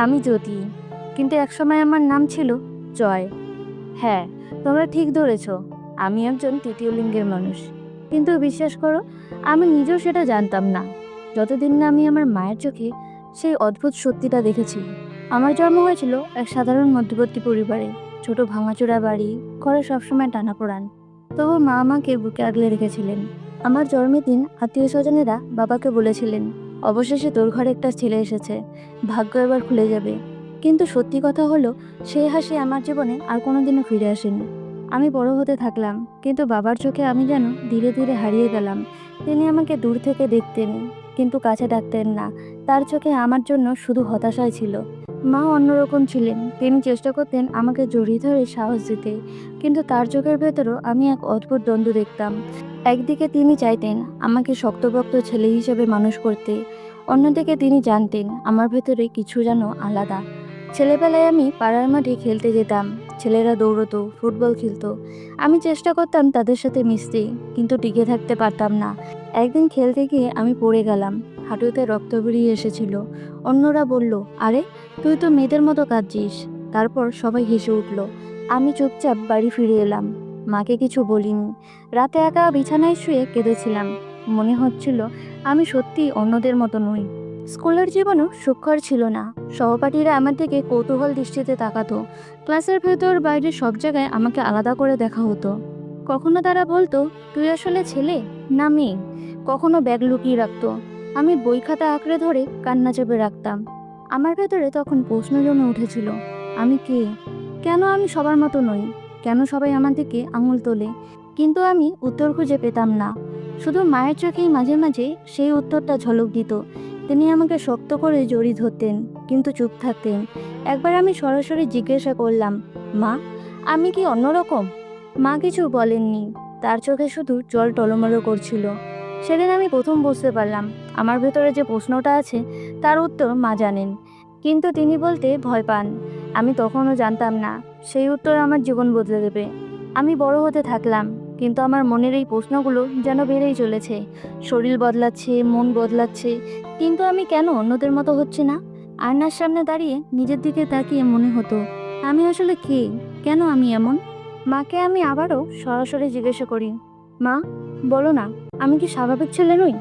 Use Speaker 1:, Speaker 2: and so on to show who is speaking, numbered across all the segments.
Speaker 1: আমি জ্যোতি। কিন্তু একসময় আমার নাম ছিল জয়। হ্যাঁ তোমরা ঠিক ধরেছ, আমি একজন তৃতীয় লিঙ্গের মানুষ। কিন্তু বিশ্বাস করো, আমি নিজেও সেটা জানতাম না। যতদিন না আমি আমার মায়ের চোখে সেই অদ্ভুত সত্যিটা দেখেছি। আমার জন্ম হয়েছিল এক সাধারণ মধ্যবর্তী পরিবারে। ছোট ভাঙাচোরা বাড়ি, ঘরে সবসময় টানাপোড়ান তবু মা আমাকে বুকে আগলে রেখেছিলেন। আমার জন্মের দিন আত্মীয় স্বজনেরা বাবাকে বলেছিলেন অবশেষে তোর ঘরে একটা ছেলে এসেছে। ভাগ্য এবার খুলে যাবে। কিন্তু সত্যি কথা হলো, সেই হাসি আমার জীবনে আর কোনোদিনও ফিরে আসেনি। আমি বড় হতে থাকলাম, কিন্তু বাবার চোখে আমি যেন ধীরে ধীরে হারিয়ে গেলাম। তিনি আমাকে দূর থেকে দেখতেন, কিন্তু কাছে ডাকতেন না। তার চোখে আমার জন্য শুধু হতাশাই ছিল। মা অন্যরকম ছিলেন। তিনি চেষ্টা করতেন আমাকে জড়িয়ে ধরে সাহস দিতে। কিন্তু তার চোখের ভেতরও আমি এক অদ্ভুত দ্বন্দ্ব দেখতাম। একদিকে তিনি চাইতেন আমাকে শক্তপোক্ত ছেলে হিসেবে মানুষ করতে। অন্যদিকে তিনি জানতেন আমার ভেতরে কিছু যেন আলাদা। ছেলেবেলায় আমি পাড়ার মাঠে খেলতে যেতাম। ছেলেরা দৌড়তো, ফুটবল খেলতো। আমি চেষ্টা করতাম তাদের সাথে মিশতে, কিন্তু টিকে থাকতে পারতাম না। একদিন খেলতে গিয়ে আমি পড়ে গেলাম। হাঁটুতে রক্ত বেরিয়ে এসেছিল। অন্যরা বলল, আরে, তুই তো মেয়েদের মতো কাঁদছিস। তারপর সবাই হেসে উঠল, আমি চুপচাপ বাড়ি ফিরে এলাম। মাকে কিছু বলিনি। রাতে একা বিছানায় শুয়ে কেঁদেছিলাম। মনে হচ্ছিল আমি সত্যি অন্যদের মতো নই। স্কুলের জীবনও সুখকর ছিল না। সহপাঠীরা আমার দিকে কৌতূহল দৃষ্টিতে তাকাতো। ক্লাসের ভেতর বাইরে সব জায়গায় আমাকে আলাদা করে দেখা হতো। কখনো তারা বলতো, তুই আসলে ছেলে না মেয়ে? কখনো ব্যাগ লুকিয়ে রাখতো। আমি বই খাতা আঁকড়ে ধরে কান্না চেপে রাখতাম। আমার ভেতরে তখন প্রশ্ন জমে উঠেছিল, আমি কে? কেন আমি সবার মতো নই? কেন সবাই আমার দিকে আঙুল তোলে? কিন্তু আমি উত্তর খুঁজে পেতাম না। শুধু মায়ের চোখেই মাঝে মাঝে সেই উত্তরটা ঝলক দিত। তিনি আমাকে শক্ত করে জড়িয়ে ধরতেন, কিন্তু চুপ থাকতেন। একবার আমি সরাসরি জিজ্ঞাসা করলাম, মা, আমি কি অন্যরকম? মা কিছু বলেননি। তার চোখে শুধু জল টলমলো করছিল। সেদিন আমি প্রথম বুঝতে পারলাম। আমার ভেতরে যে প্রশ্নটা আছে, তার উত্তর মা জানেন। কিন্তু তিনি বলতে ভয় পান। আমি তখনও জানতাম না, সেই উত্তর আমার জীবন বদলে দেবে। আমি বড় হতে থাকলাম, কিন্তু আমার মনের এই প্রশ্নগুলো যেন বেড়েই চলেছে। শরীর বদলাচ্ছে, মন বদলাচ্ছে, কিন্তু আমি কেন অন্যদের মতো হচ্ছে না? আয়নার সামনে দাঁড়িয়ে নিজের দিকে তাকিয়ে মনে হতো, আমি আসলে কে? কেন আমি এমন? মাকে আমি আবারও সরাসরি জিজ্ঞাসা করি মা, বলো না, আমি কি স্বাভাবিক ছেলে নই?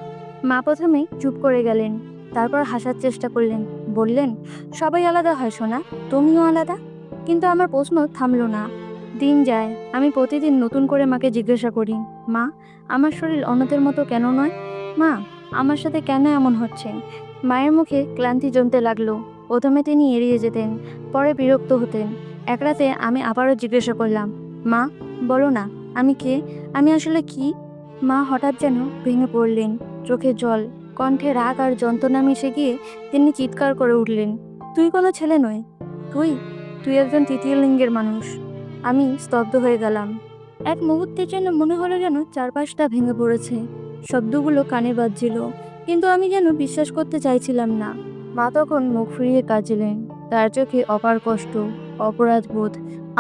Speaker 1: মা প্রথমে চুপ করে গেলেন, তারপর হাসার চেষ্টা করলেন, বললেন, সবাই আলাদা হয় সোনা, তুমিও আলাদা? কিন্তু আমার প্রশ্ন থামলো না। দিন যায়, আমি প্রতিদিন নতুন করে মাকে জিজ্ঞাসা করি, মা, আমার শরীর অন্যদের মতো কেন নয়? মা, আমার সাথে কেন এমন হচ্ছে? মায়ের মুখে ক্লান্তি জমতে লাগল, প্রথমে তিনি এড়িয়ে যেতেন, পরে বিরক্ত হতেন। এক রাতে আমি আবারও জিজ্ঞাসা করলাম, মা, বলো না আমি কে? আমি আসলে কি? মা হঠাৎ যেন ভেঙে পড়লেন, চোখে জল, কণ্ঠে রাগ আর যন্ত্রণা মিশে গিয়ে তিনি চিৎকার করে উঠলেন, তুই কোনো ছেলে নয়, তুই তুই একজন তৃতীয় লিঙ্গের মানুষ। আমি স্তব্ধ হয়ে গেলাম। এক মুহূর্তের জন্য মনে হলো যেন চারপাশটা ভেঙে পড়েছে, শব্দগুলো কানে বাজছিল, কিন্তু আমি যেন বিশ্বাস করতে চাইছিলাম না। মা তখন মুখ ফিরিয়ে কাঁদছিলেন, তার চোখে অপার কষ্ট অপরাধ বোধ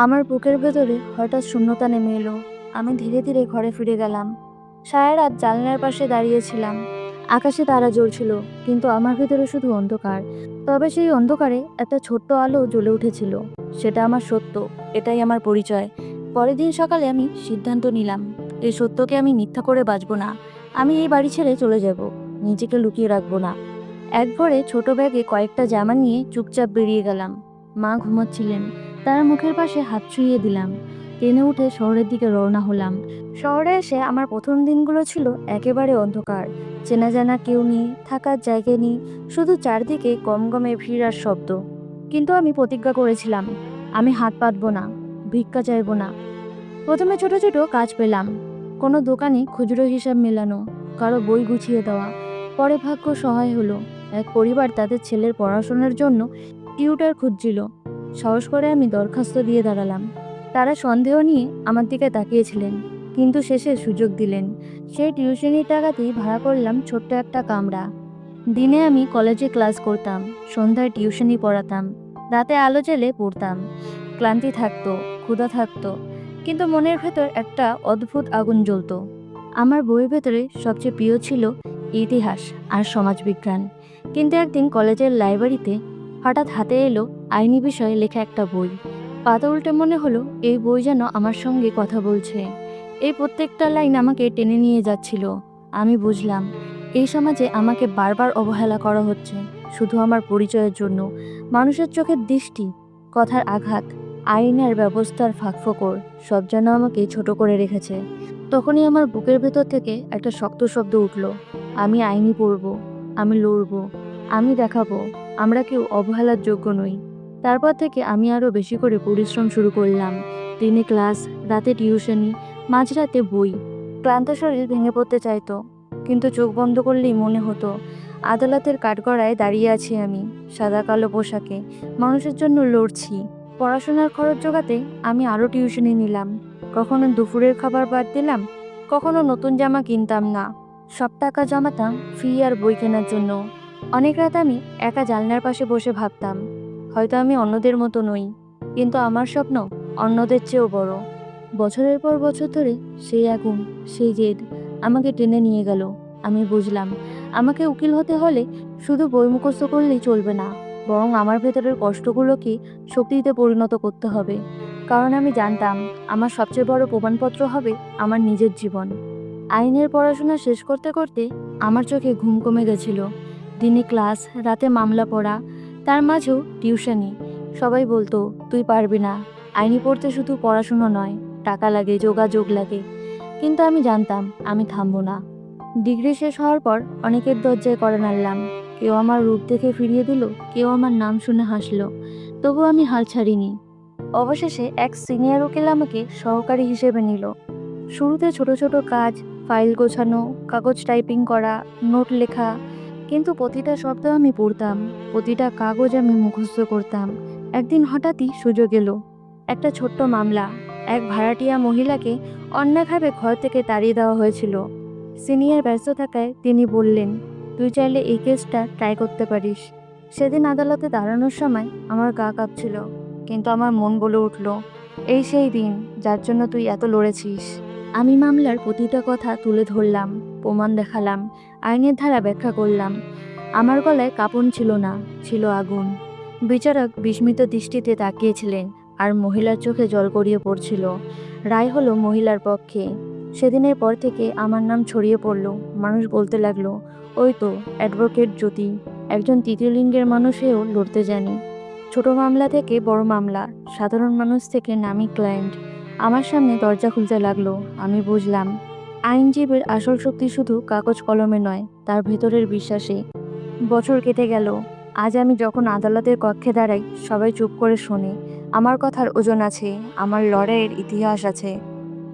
Speaker 1: আমার বুকের ভেতরে হঠাৎ শূন্যতা নেমে এলো। আমি ধীরে ধীরে ঘরে ফিরে গেলাম। সারা রাত জানলার পাশে দাঁড়িয়েছিলাম। আকাশে তারা জ্বলছিল, কিন্তু আমার ভেতরে শুধু অন্ধকার। তবে সেই অন্ধকারে একটা ছোট্ট আলো জ্বলে উঠেছিল। সেটা আমার সত্য, এটাই আমার পরিচয়। পরের দিন সকালে আমি সিদ্ধান্ত নিলাম, এই সত্যকে আমি মিথ্যা করে বাঁচব না। আমি এই বাড়ি ছেড়ে চলে যাব, নিজেকে লুকিয়ে রাখব না। এক ভরে ছোট ব্যাগে কয়েকটা জামা নিয়ে চুপচাপ বেরিয়ে গেলাম। মা ঘুমাচ্ছিলেন, তার মুখের পাশে হাত ছুঁয়ে দিলাম। ট্রেনে উঠে শহরের দিকে রওনা হলাম। শহরে এসে আমার প্রথম দিনগুলো ছিল একেবারে অন্ধকার। চেনা জানা কেউ নেই, থাকার জায়গা নেই, শুধু চারদিকে গমগমে ভিড় আর শব্দ। কিন্তু আমি প্রতিজ্ঞা করেছিলাম, আমি হাত পাতবো না, ভিক্ষা চাইব না। প্রথমে ছোট ছোট কাজ পেলাম, কোনো দোকানে খুচরো হিসাব মেলানো, কারও বই গুছিয়ে দেওয়া। পরে ভাগ্য সহায় হলো, এক পরিবার তাদের ছেলের পড়াশোনার জন্য টিউটার খুঁজছিল। সাহস করে আমি দরখাস্ত দিয়ে দাঁড়ালাম। তারা সন্দেহ নিয়ে আমার দিকে তাকিয়েছিলেন, কিন্তু শেষে সুযোগ দিলেন। সেই টিউশনির টাকাতেই ভাড়া করলাম ছোট্ট একটা কামরা। দিনে আমি কলেজে ক্লাস করতাম, সন্ধ্যায় টিউশনি পড়াতাম, রাতে আলো জেলে পড়তাম। ক্লান্তি থাকতো, ক্ষুধা থাকতো, কিন্তু মনের ভেতর একটা অদ্ভুত আগুন জ্বলতো। আমার বইয়ের ভেতরে সবচেয়ে প্রিয় ছিল ইতিহাস আর সমাজবিজ্ঞান। কিন্তু একদিন কলেজের লাইব্রেরিতে হঠাৎ হাতে এলো আইনি বিষয়ে লেখা একটা বই। পাতা উল্টে মনে হলো, এই বই যেন আমার সঙ্গে কথা বলছে। এই প্রত্যেকটা লাইন আমাকে টেনে নিয়ে যাচ্ছিল। আমি বুঝলাম, এই সমাজে আমাকে বারবার অবহেলা করা হচ্ছে, শুধু আমার পরিচয়ের জন্য। মানুষের চোখের দৃষ্টি, কথার আঘাত, আইনের ব্যবস্থার ফাঁকফোকর, সব যেন আমাকে ছোট করে রেখেছে। তখনই আমার বুকের ভেতর থেকে একটা শক্ত শব্দ উঠল, আমি আইনি পড়ব, আমি লড়ব, আমি দেখাবো, আমরা কেউ অবহেলার যোগ্য নই। তারপর থেকে আমি আরও বেশি করে পরিশ্রম শুরু করলাম। দিনে ক্লাস, রাতে টিউশনি, মাঝরাতে বই। ক্লান্ত শরীর ভেঙে পড়তে চাইতো, কিন্তু চোখ বন্ধ করলেই মনে হতো, আদালতের কাঠগড়ায় দাঁড়িয়ে আছি আমি, সাদা কালো পোশাকে, মানুষের জন্য লড়ছি। পড়াশোনার খরচ জোগাতে আমি আরও টিউশনি নিলাম। কখনো দুপুরের খাবার বাদ দিলাম, কখনো নতুন জামা কিনতাম না। সব টাকা জমাতাম ফি আর বই কেনার জন্য। অনেক রাত আমি একা জানলার পাশে বসে ভাবতাম হয়তো আমি অন্যদের মতো নই, কিন্তু আমার স্বপ্ন অন্যদের চেয়েও বড়। বছরের পর বছর ধরে সেই আগুন, সেই জেদ আমাকে টেনে নিয়ে গেল। আমি বুঝলাম, আমাকে উকিল হতে হলে শুধু বই মুখস্থ করলেই চলবে না, বরং আমার ভেতরের কষ্টগুলোকে শক্তিতে পরিণত করতে হবে। কারণ আমি জানতাম, আমার সবচেয়ে বড় প্রমাণপত্র হবে আমার নিজের জীবন। আইনের পড়াশোনা শেষ করতে করতে আমার চোখে ঘুম কমে গেছিল। দিনে ক্লাস, রাতে মামলা পড়া তার মাঝেও টিউশনি। সবাই বলতো, তুই পারবি না। আইনি পড়তে শুধু পড়াশুনো নয়, টাকা লাগে, যোগাযোগ লাগে। কিন্তু আমি জানতাম, আমি থামবো না। ডিগ্রি শেষ হওয়ার পর অনেকের দরজায় করে নাড়লাম। কেউ আমার রূপ দেখে ফিরিয়ে দিল, কেউ আমার নাম শুনে হাসলো। তবু আমি হাল ছাড়িনি। অবশেষে এক সিনিয়র উকিল আমাকে সহকারী হিসেবে নিল। শুরুতে ছোট ছোট কাজ, ফাইল গোছানো, কাগজ টাইপিং করা, নোট লেখা কিন্তু প্রতিটা শব্দ আমি পড়তাম, প্রতিটা কাগজ আমি মুখস্থ করতাম। একদিন হঠাৎই সুযোগ এলো। একটা ছোট্ট মামলা। এক ভাড়াটিয়া মহিলাকে অন্যায়ভাবে ঘর থেকে তাড়িয়ে দেওয়া হয়েছিল। সিনিয়র ব্যস্ত থাকায় তিনি বললেন, তুই চাইলে এই কেসটা ট্রাই করতে পারিস। সেদিন আদালতে দাঁড়ানোর সময় আমার গা কাঁপছিল, কিন্তু আমার মন বলে উঠল, এই সেই দিন যার জন্য তুই এত লড়েছিস। আমি মামলার প্রতিটা কথা তুলে ধরলাম, প্রমাণ দেখালাম আইনের ধারা ব্যাখ্যা করলাম। আমার গলায় কাপড় ছিল না, ছিল আগুন। বিচারক বিস্মিত দৃষ্টিতে তাকিয়েছিলেন আর মহিলার চোখে জল গড়িয়ে পড়ছিল। রায় হলো মহিলার পক্ষে। সেদিনের পর থেকে আমার নাম ছড়িয়ে পড়ল, মানুষ বলতে লাগল, ওই তো, অ্যাডভোকেট জ্যোতি, একজন তৃতীয় লিঙ্গের মানুষেও লড়তে জানি। ছোট মামলা থেকে বড় মামলা, সাধারণ মানুষ থেকে নামি ক্লায়েন্ট। আমার সামনে দরজা খুলতে লাগল, আমি বুঝলাম আইনজীবীর আসল শক্তি শুধু কাগজ কলমে নয়, তার ভেতরের বিশ্বাসে। বছর কেটে গেল। আজ আমি যখন আদালতের কক্ষে দাঁড়াই, সবাই চুপ করে শোনে। আমার কথার ওজন আছে, আমার লড়াইয়ের ইতিহাস আছে।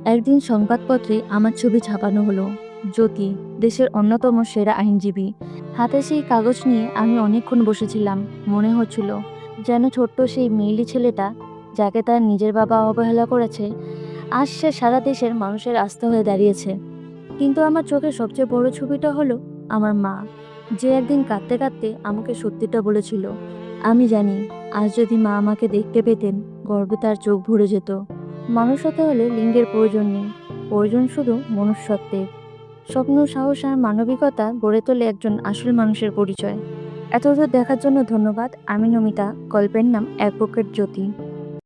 Speaker 1: একদিন সংবাদপত্রে আমার ছবি ছাপানো হলো, জ্যোতি, দেশের অন্যতম সেরা আইনজীবী। হাতে সেই কাগজ নিয়ে আমি অনেকক্ষণ বসেছিলাম, মনে হচ্ছিল যেন ছোট্ট সেই মেয়েলি ছেলেটা, যাকে তার নিজের বাবা অবহেলা করেছে আজ সে সারা দেশের মানুষের আস্থা হয়ে দাঁড়িয়েছে। কিন্তু আমার চোখের সবচেয়ে বড় ছবিটা হলো আমার মা। যে একদিন কাঁদতে কাঁদতে আমাকে সত্যিটা বলেছিল। আমি জানি, আজ যদি মা আমাকে দেখতে পেতেন, গর্বে তার চোখ ভরে যেত। মানুষ হতে হলে লিঙ্গের প্রয়োজন নেই। প্রয়োজন শুধু মনুষ্যত্বের। স্বপ্ন, সাহস আর মানবিকতা গড়ে তোলে একজন আসল মানুষের পরিচয়। এতদূর দেখার জন্য ধন্যবাদ। আমি নমিতা, গল্পের নাম অ্যাডভোকেট জ্যোতি।